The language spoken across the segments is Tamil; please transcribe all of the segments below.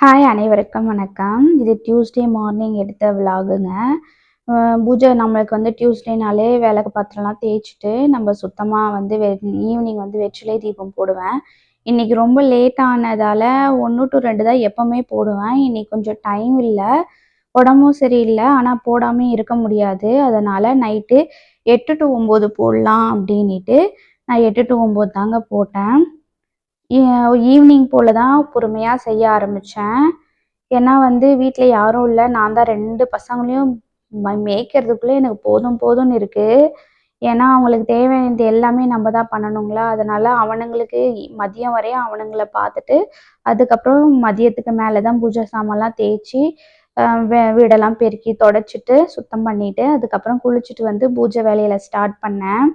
ஹாய் அனைவருக்கும் வணக்கம். இது டியூஸ்டே மார்னிங் எடுத்த விலாகுங்க பூஜை நம்மளுக்கு வந்து டியூஸ்டேனாலே விளக்கு பாத்திரம்லாம் தேய்ச்சிட்டு நம்ம சுத்தமாக வந்து வெ ஈவினிங் வந்து வெற்றிலை தீபம் போடுவேன். இன்னைக்கு ரொம்ப லேட் ஆனதால் ஒன்று டு ரெண்டு தான் எப்போவுமே போடுவேன். இன்னைக்கு கொஞ்சம் டைம் இல்லை. உடம்பும் சரியில்லை. ஆனால் போடாமல் இருக்க முடியாது. அதனால் நைட்டு எட்டு டு ஒம்பது போடலாம் அப்படின்ட்டு நான் எட்டு டு ஒம்பது தாங்க போட்டேன். ஈவினிங் போல் தான் பொறுமையாக செய்ய ஆரம்பித்தேன் ஏன்னா வந்து வீட்டில் யாரும் இல்லை. நான் தான் ரெண்டு பசங்களையும் ம மேய்க்கிறதுக்குள்ளே எனக்கு போதும் போதும்னு இருக்குது ஏன்னா அவங்களுக்கு தேவையானது எல்லாமே நம்ம தான் பண்ணணுங்களா? அதனால் அவனுங்களுக்கு மதியம் வரையும் அவனுங்களை பார்த்துட்டு அதுக்கப்புறம் மதியத்துக்கு மேலே தான் பூஜை சாமான்லாம் தேய்ச்சி வீடெல்லாம் பெருக்கி தொடச்சிட்டு சுத்தம் பண்ணிவிட்டு அதுக்கப்புறம் குளிச்சுட்டு வந்து பூஜை வேலையில் ஸ்டார்ட் பண்ணேன்.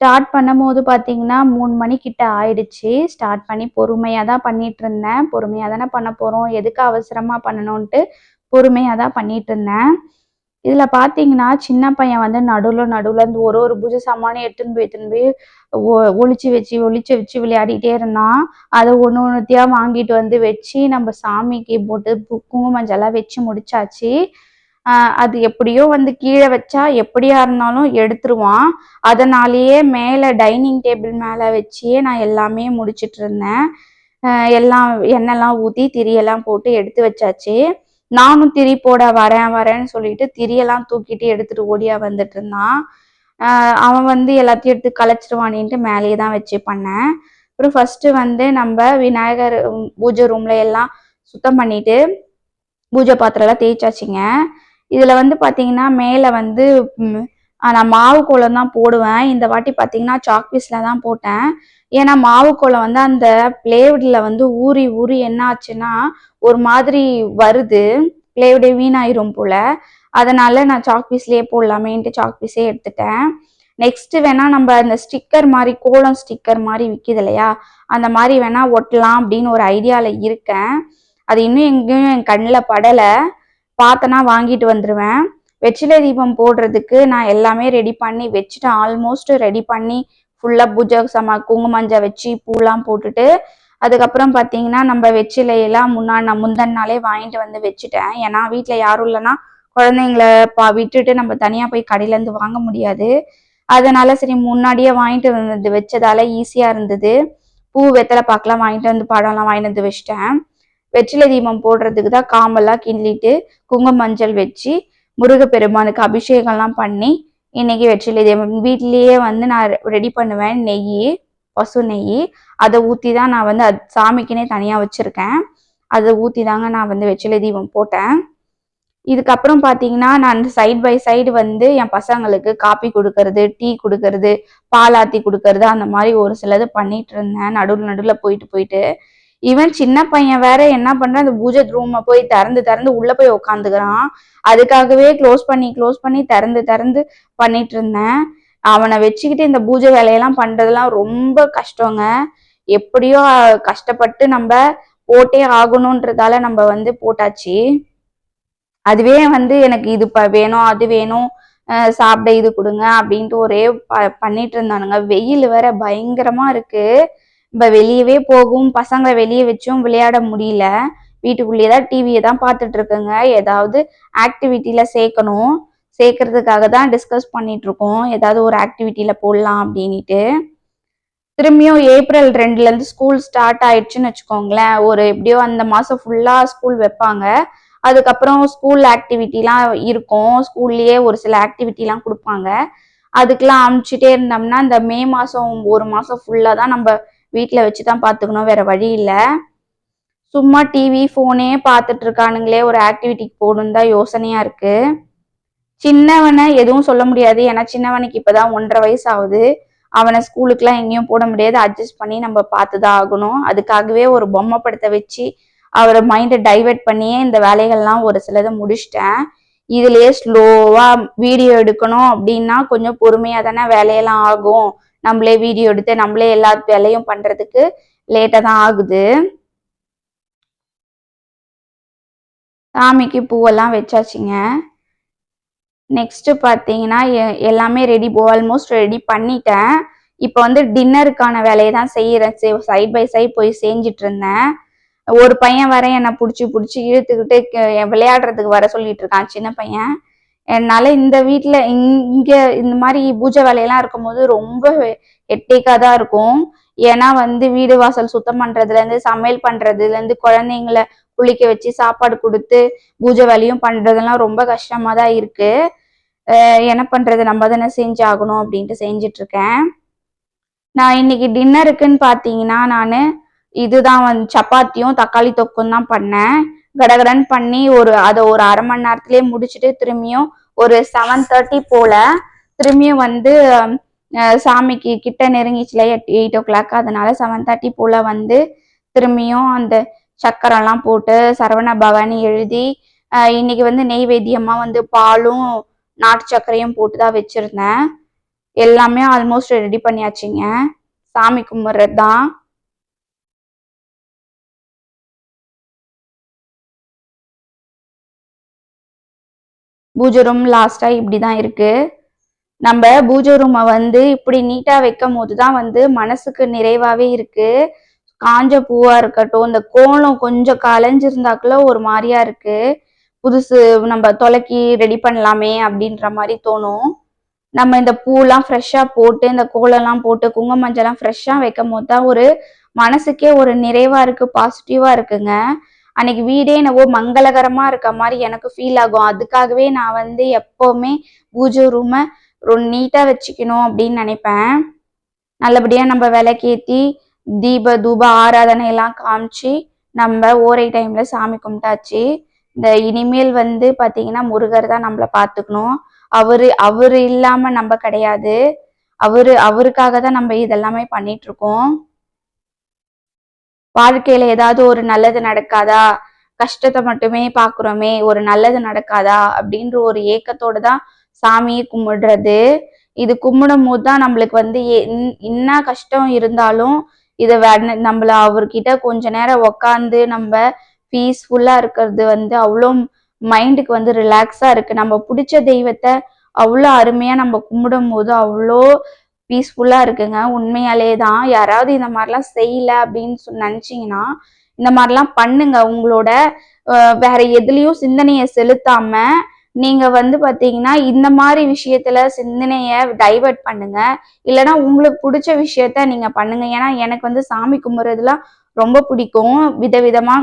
ஸ்டார்ட் பண்ணும்போது பார்த்தீங்கன்னா மூணு மணிக்கிட்ட ஆயிடுச்சு. ஸ்டார்ட் பண்ணி பொறுமையாக தான் பண்ணிட்டு இருந்தேன் பொறுமையாக தானே பண்ண போகிறோம் எதுக்கு அவசரமாக பண்ணணுன்ட்டு பொறுமையாக தான் பண்ணிட்டு இருந்தேன் இதில் பார்த்தீங்கன்னா சின்ன பையன் வந்து நடுவில் நடுவில் இருந்து ஒரு ஒரு பூஜை சாமானும் எடுத்துன்னு போய் எடுத்துன்னு போய் ஒளிச்சு வச்சு ஒழிச்சு வச்சு விளையாடிட்டே இருந்தான். அதை ஒன்று ஒன்றுத்தையாக வாங்கிட்டு வந்து வச்சு நம்ம சாமிக்கு போட்டு குங்குமஞ்செல்லாம் மஞ்சளாக வச்சு முடிச்சாச்சு. அது எப்படியோ வந்து கீழே வச்சா எப்படியா இருந்தாலும் எடுத்துருவான். அதனாலேயே மேலே டைனிங் டேபிள் மேலே வச்சே நான் எல்லாமே முடிச்சிட்டு இருந்தேன். எல்லாம் எண்ணெய்லாம் ஊற்றி திரியெல்லாம் போட்டு எடுத்து வச்சாச்சு. நானும் திரி போட வரேன் வரேன்னு சொல்லிட்டு திரியெல்லாம் தூக்கிட்டு எடுத்துட்டு ஓடியா வந்துட்டு இருந்தான். அவன் வந்து எல்லாத்தையும் எடுத்து களைச்சிருவானின்ட்டு மேலேயே தான் வச்சு பண்ணேன். அப்புறம் ஃபர்ஸ்ட் வந்து நம்ம விநாயகர் பூஜை ரூம்ல எல்லாம் சுத்தம் பண்ணிட்டு பூஜை பாத்திரம்லாம் தேய்ச்சாச்சுங்க. இதில் வந்து பார்த்தீங்கன்னா மேலே வந்து நான் மாவு கோலம் தான் போடுவேன். இந்த வாட்டி பார்த்தீங்கன்னா சாக் பீஸில் தான் போட்டேன். ஏன்னா மாவு கோலம் வந்து அந்த பிளேவுடில் வந்து ஊறி ஊறி என்ன ஆச்சுன்னா ஒரு மாதிரி வருது. பிளேவுடே வீணாயிரும் போல். அதனால நான் சாக் பீஸ்லேயே போடலாமேன்ட்டு சாக் பீஸே எடுத்துட்டேன். நெக்ஸ்ட்டு வேணால் நம்ம அந்த ஸ்டிக்கர் மாதிரி கோலம் ஸ்டிக்கர் மாதிரி விற்கிது இல்லையா? அந்த மாதிரி வேணால் ஒட்டலாம் அப்படின்னு ஒரு ஐடியாவில் இருக்கேன். அது இன்னும் எங்கேயும் என் கண்ணில் படலை. பார்த்தனா வாங்கிட்டு வந்துடுவேன் வெற்றிலை தீபம் போடுறதுக்கு நான் எல்லாமே ரெடி பண்ணி வச்சுட்டு ஆல்மோஸ்ட் ரெடி பண்ணி ஃபுல்லாக பூஜை சம குங்குமஞ்சா வச்சு பூலாம் போட்டுட்டு அதுக்கப்புறம் பார்த்தீங்கன்னா நம்ம வெற்றிலையெல்லாம் முன்னாள் நான் முந்தன் நாளே வாங்கிட்டு வந்து வச்சுட்டேன். ஏன்னா வீட்டில் யாரும் இல்லைன்னா குழந்தைங்கள பா விட்டுட்டு நம்ம தனியாக போய் கடையிலேருந்து வாங்க முடியாது. அதனால சரி முன்னாடியே வாங்கிட்டு வந்து வச்சதால ஈஸியாக இருந்தது. பூ வெத்தலை பார்க்கலாம் வாங்கிட்டு வந்து பழம்லாம் வாங்கிட்டு வந்து வச்சிட்டேன். வெற்றிலை தீபம் போடுறதுக்கு தான் காம்பெல்லாம் கிண்டிட்டு குங்கும மஞ்சள் வச்சு முருகப்பெருமானுக்கு அபிஷேகம்லாம் பண்ணி இன்னைக்கு வெற்றிலை தீபம். வீட்லேயே வந்து நான் ரெடி பண்ணுவேன் நெய் பசு நெய். அதை ஊற்றி தான் நான் வந்து அது சாமிக்குனே தனியாக வச்சுருக்கேன். அதை ஊற்றி தாங்க நான் வந்து வெற்றிலை தீபம் போட்டேன். இதுக்கப்புறம் பார்த்தீங்கன்னா நான் சைட் பை சைடு வந்து என் பசங்களுக்கு காப்பி கொடுக்கறது டீ கொடுக்கறது பாலாத்தி கொடுக்கறது அந்த மாதிரி ஒரு சிலது பண்ணிட்டு இருந்தேன். நடுவில் நடுவில் போயிட்டு போயிட்டு இவன் சின்ன பையன் வேற என்ன பண்றான்? அந்த பூஜை ரூமை போய் திறந்து திறந்து உள்ள போய் உக்காந்துக்கிறான். அதுக்காகவே க்ளோஸ் பண்ணி க்ளோஸ் பண்ணி திறந்து திறந்து பண்ணிட்டு இருந்தேன். அவனை வச்சுக்கிட்டு இந்த பூஜை வேலையெல்லாம் பண்றதுலாம் ரொம்ப கஷ்டங்க. எப்படியோ கஷ்டப்பட்டு நம்ம போட்டே ஆகணுன்றதால நம்ம வந்து போட்டாச்சு. அதுவே வந்து எனக்கு இது வேணும் அது வேணும் சாப்பிட இது கொடுங்க அப்படின்ட்டு ஒரே பண்ணிட்டு இருந்தானுங்க. வெயில் வேற பயங்கரமா இருக்கு. இப்போ வெளியவே போகும் பசங்களை வெளியே வச்சும் விளையாட முடியல. வீட்டுக்குள்ளேயே தான் டிவியை தான் பார்த்துட்டு இருக்குங்க ஏதாவது ஆக்டிவிட்டியில சேர்க்கணும். சேர்க்கறதுக்காக தான் டிஸ்கஸ் பண்ணிட்டு இருக்கோம் ஏதாவது ஒரு ஆக்டிவிட்டியில போடலாம் அப்படின்ட்டு திரும்பியும் ஏப்ரல் ரெண்டுலேருந்து ஸ்கூல் ஸ்டார்ட் ஆயிடுச்சுன்னு வச்சுக்கோங்களேன். ஒரு எப்படியோ அந்த மாதம் ஃபுல்லாக ஸ்கூல் வைப்பாங்க. அதுக்கப்புறம் ஸ்கூல் ஆக்டிவிட்டிலாம் இருக்கும். ஸ்கூல்லையே ஒரு சில ஆக்டிவிட்டிலாம் கொடுப்பாங்க. அதுக்கெல்லாம் அமுச்சிட்டே இருந்தோம்னா இந்த மே மாதம் ஒரு மாதம் ஃபுல்லாக தான் நம்ம வீட்டில் வச்சு தான் பார்த்துக்கணும் வேற வழி இல்லை. சும்மா டிவி ஃபோனே பார்த்துட்டு இருக்கானுங்களே ஒரு ஆக்டிவிட்டிக்கு போகணும் தான் யோசனையா இருக்கு. சின்னவனை எதுவும் சொல்ல முடியாது. ஏன்னா சின்னவனுக்கு இப்போதான் ஒன்றரை வயசு ஆகுது அவனை ஸ்கூலுக்குலாம் எங்கேயும் போட முடியாது. அட்ஜஸ்ட் பண்ணி நம்ம பார்த்து தான் ஆகணும். அதுக்காகவே ஒரு பொம்மை படத்தை வச்சு அவரை மைண்டை டைவெர்ட் பண்ணியே இந்த வேலைகள்லாம் ஒரு சிலதை முடிச்சிட்டேன். இதுலயே ஸ்லோவா வீடியோ எடுக்கணும் அப்படின்னா கொஞ்சம் பொறுமையா தானே வேலையெல்லாம் ஆகும். நம்மளே வீடியோ எடுத்து நம்மளே எல்லா வேலையும் பண்றதுக்கு லேட்டாக தான் ஆகுது. சாமிக்கு பூவெல்லாம் வச்சாச்சுங்க. நெக்ஸ்ட்டு பார்த்தீங்கன்னா எல்லாமே ரெடி ஆல்மோஸ்ட் ரெடி பண்ணிட்டேன். இப்போ வந்து டின்னருக்கான வேலையை தான் செய்கிறேன் சைட் பை சைட் போய் செஞ்சிட்டு இருந்தேன். ஒரு பையன் வர என்னை பிடிச்சி பிடிச்சி இழுத்துக்கிட்டு விளையாடுறதுக்கு வர சொல்லிட்டு இருக்கான். சின்ன பையன். என்னால் இந்த வீட்டில் இங்கே இந்த மாதிரி பூஜை வேலையெல்லாம் இருக்கும்போது ரொம்ப ஹெட்டேக்காக தான் இருக்கும். ஏன்னா வந்து வீடு வாசல் சுத்தம் பண்ணுறதுலேருந்து சமையல் பண்ணுறதுலேருந்து குழந்தைங்கள குளிக்க வச்சு சாப்பாடு கொடுத்து பூஜை வேலையும் பண்ணுறதெல்லாம் ரொம்ப கஷ்டமாக தான் இருக்குது என்ன பண்ணுறது நம்ம தானே செஞ்சாகணும் அப்படின்ட்டு செஞ்சிட்ருக்கேன் நான் இன்னைக்கு டின்னருக்குன்னு பார்த்தீங்கன்னா நான் இதுதான் வந்து சப்பாத்தியும் தக்காளி தொக்கும் தான் பண்ணேன். கடகடன் பண்ணி ஒரு அதை ஒரு அரை மணி நேரத்துலேயே முடிச்சுட்டு திரும்பியும் ஒரு செவன் தேர்ட்டி போல திரும்பியும் வந்து சாமிக்கு கிட்ட நெருங்கிச்சுல எயிட் ஓ கிளாக் அதனால செவன் தேர்ட்டி போல வந்து திரும்பியும் அந்த சக்கரெல்லாம் போட்டு சரவண பவானி எழுதி இன்னைக்கு வந்து நெய்வேத்தியமா வந்து பாலும் நாட்டு சர்க்கரையும் போட்டு தான் வச்சிருந்தேன். எல்லாமே ஆல்மோஸ்ட் ரெடி பண்ணியாச்சுங்க. சாமி கும்பிட்றது தான் பூஜை ரூம் லாஸ்டா இப்படி தான் இருக்கு. நம்ம பூஜை ரூமை வந்து இப்படி நீட்டா வைக்கும் போது தான் வந்து மனசுக்கு நிறைவாவே இருக்கு. காஞ்ச பூவா இருக்கட்டும் இந்த கோலம் கொஞ்சம் கலைஞ்சிருந்தாக்குள்ள ஒரு மாதிரியா இருக்கு. புதுசு நம்ம தொலைக்கி ரெடி பண்ணலாமே அப்படின்ற மாதிரி தோணும். நம்ம இந்த பூலாம் ஃப்ரெஷ்ஷாக போட்டு இந்த கோலம்லாம் போட்டு குங்கும மஞ்சள்லாம் ஃப்ரெஷ்ஷாக வைக்கும் போது தான் ஒரு மனசுக்கே ஒரு நிறைவாக இருக்குது பாசிட்டிவாக இருக்குங்க. அன்னைக்கு வீடே என்னவோ மங்களகரமாக இருக்க மாதிரி எனக்கு ஃபீல் ஆகும். அதுக்காகவே நான் வந்து எப்போவுமே பூஜை ரூமை ரொம்ப நீட்டாக வச்சுக்கணும் அப்படின்னு நினைப்பேன். நல்லபடியாக நம்ம விளக்கேற்றி தீப தூப ஆராதனை எல்லாம் காமிச்சு நம்ம ஓரை டைம்ல சாமி கும்பிட்டாச்சு. இந்த இனிமேல் வந்து பாத்தீங்கன்னா முருகர் தான் நம்மளை பார்த்துக்கணும் அவரு அவரு இல்லாம நம்ம கிடையாது. அவரு அவருக்காக தான் நம்ம இதெல்லாமே பண்ணிட்டு இருக்கோம். வாழ்க்கையில ஏதாவது ஒரு நல்லது நடக்காதா? கஷ்டத்தை மட்டுமே பாக்குறோமே ஒரு நல்லது நடக்காதா? அப்படின்ற ஒரு ஏக்கத்தோட தான் சாமியை கும்பிடுறது. இது கும்பிடும் போது தான் நம்மளுக்கு வந்து என்ன கஷ்டம் இருந்தாலும் இதை நம்மள அவர்கிட்ட கொஞ்ச நேரம் உக்காந்து நம்ம பீஸ்ஃபுல்லா இருக்கிறது வந்து அவ்வளோ மைண்டுக்கு வந்து ரிலாக்ஸா இருக்கு. நம்ம பிடிச்ச தெய்வத்தை அவ்வளோ அருமையா நம்ம கும்பிடும் போது அவ்வளோ பீஸ்ஃபுல்லாக இருக்குங்க. உண்மையாலே தான் யாராவது இந்த மாதிரிலாம் செய்யல அப்படின்னு நினச்சிங்கன்னா இந்த மாதிரிலாம் பண்ணுங்க. உங்களோட வேற எதுலேயும் சிந்தனையை செலுத்தாம நீங்க வந்து பாத்தீங்கன்னா இந்த மாதிரி விஷயத்துல சிந்தனைய டைவெர்ட் பண்ணுங்க. இல்லைன்னா உங்களுக்கு பிடிச்ச விஷயத்த நீங்க பண்ணுங்க. ஏன்னா எனக்கு வந்து சாமி கும்பிட்றதுலாம் ரொம்ப பிடிக்கும். விதவிதமா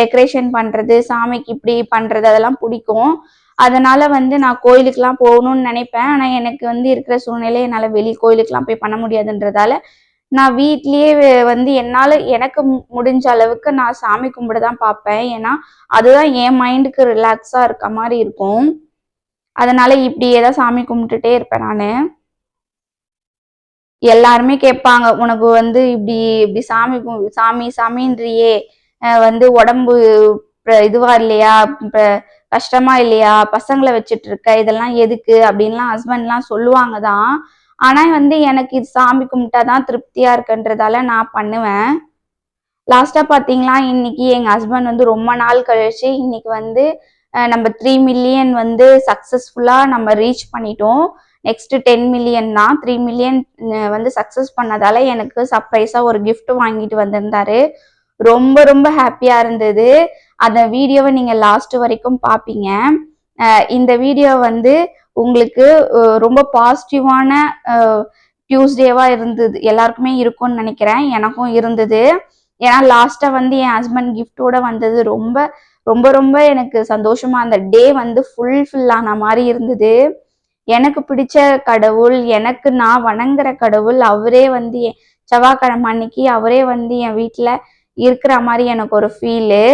டெக்கரேஷன் பண்றது சாமிக்கு இப்படி பண்றது அதெல்லாம் பிடிக்கும். அதனால வந்து நான் கோயிலுக்குலாம் போகணும்னு நினைப்பேன். ஆனால் எனக்கு வந்து இருக்கிற சூழ்நிலை என்னால் வெளி கோயிலுக்குலாம் போய் பண்ண முடியாதுன்றதால நான் வீட்லயே வந்து என்னால் எனக்கு முடிஞ்ச அளவுக்கு நான் சாமி கும்பிட தான் பார்ப்பேன். ஏன்னா அதுதான் என் மைண்டுக்கு ரிலாக்ஸாக இருக்க மாதிரி இருக்கும். அதனால இப்படியே தான் சாமி கும்பிட்டுட்டே இருப்பேன் நான். எல்லாருமே கேட்பாங்க உனக்கு வந்து இப்படி இப்படி சாமி சாமி சாமின்றியே. வந்து உடம்பு இதுவா இல்லையா? கஷ்டமா இல்லையா? பசங்களை வச்சுட்டு இருக்க இதெல்லாம் எதுக்கு? அப்படின்லாம் ஹஸ்பண்ட்லாம் சொல்லுவாங்க தான் ஆனா வந்து எனக்கு இது சாமி கும்பிட்டாதான் திருப்தியா இருக்குன்றதால நான் பண்ணுவேன். லாஸ்டா பாத்தீங்களா? இன்னைக்கு எங்க ஹஸ்பண்ட் வந்து ரொம்ப நாள் கழிச்சு இன்னைக்கு வந்து நம்ம த்ரீ மில்லியன் வந்து சக்சஸ்ஃபுல்லா நம்ம ரீச் பண்ணிட்டோம். நெக்ஸ்ட் டென் மில்லியன் தான். த்ரீ மில்லியன் வந்து சக்ஸஸ் பண்ணதால எனக்கு சர்ப்ரைஸா ஒரு கிஃப்ட் வாங்கிட்டு வந்திருந்தாரு. ரொம்ப ரொம்ப ஹாப்பியா இருந்தது. அந்த வீடியோவை நீங்க லாஸ்ட் வரைக்கும் பாப்பீங்க. இந்த வீடியோ வந்து உங்களுக்கு ரொம்ப பாசிட்டிவான டியூஸ்டேவா இருந்தது. எல்லாருக்குமே இருக்கும்னு நினைக்கிறேன். எனக்கும் இருந்தது. ஏன்னா லாஸ்டா வந்து என் ஹஸ்பண்ட் கிஃப்டோட வந்தது. ரொம்ப ரொம்ப ரொம்ப எனக்கு சந்தோஷமா அந்த டே வந்து ஃபுல்ஃபில் ஆன மாதிரி இருந்தது. எனக்கு பிடிச்ச கடவுள் எனக்கு நான் வணங்குற கடவுள் அவரே வந்து செவ்வாய்க்கிழமை அன்னைக்கு அவரே வந்து என் வீட்டில் இருக்கிற மாதிரி எனக்கு ஒரு ஃபீலு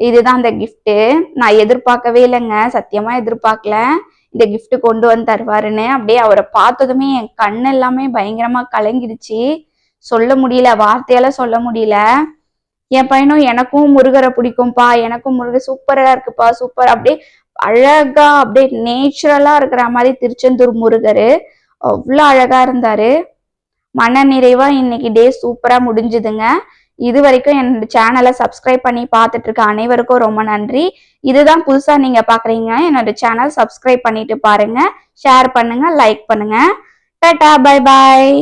இதுதான் அந்த கிஃப்ட்டு நான் எதிர்பார்க்கவே இல்லைங்க. சத்தியமா எதிர்பார்க்கல. இந்த கிஃப்ட் கொண்டு வந்து தருவாருன்னு. அப்படியே அவரை பார்த்ததுமே என் கண் எல்லாமே பயங்கரமா கலங்கிடுச்சு. சொல்ல முடியல. வார்த்தையால சொல்ல முடியல. என் பையனும் எனக்கும் முருகரை பிடிக்கும்ப்பா எனக்கும் முருகர் சூப்பரா இருக்குப்பா. சூப்பர். அப்படியே அழகா அப்படியே நேச்சுரலா இருக்கிற மாதிரி திருச்செந்தூர் முருகர். அவ்வளோ அழகா இருந்தாரு. மன நிறைவா இன்னைக்கு டே சூப்பரா முடிஞ்சுதுங்க. இது வரைக்கும் என்னோட சேனலை சப்ஸ்கிரைப் பண்ணி பார்த்துட்டு இருக்க அனைவருக்கும் ரொம்ப நன்றி. இதுதான் புதுசா நீங்க பாக்குறீங்க. என்னோட சேனல் சப்ஸ்கிரைப் பண்ணிட்டு பாருங்க. ஷேர் பண்ணுங்க லைக் பண்ணுங்க. Tata bye bye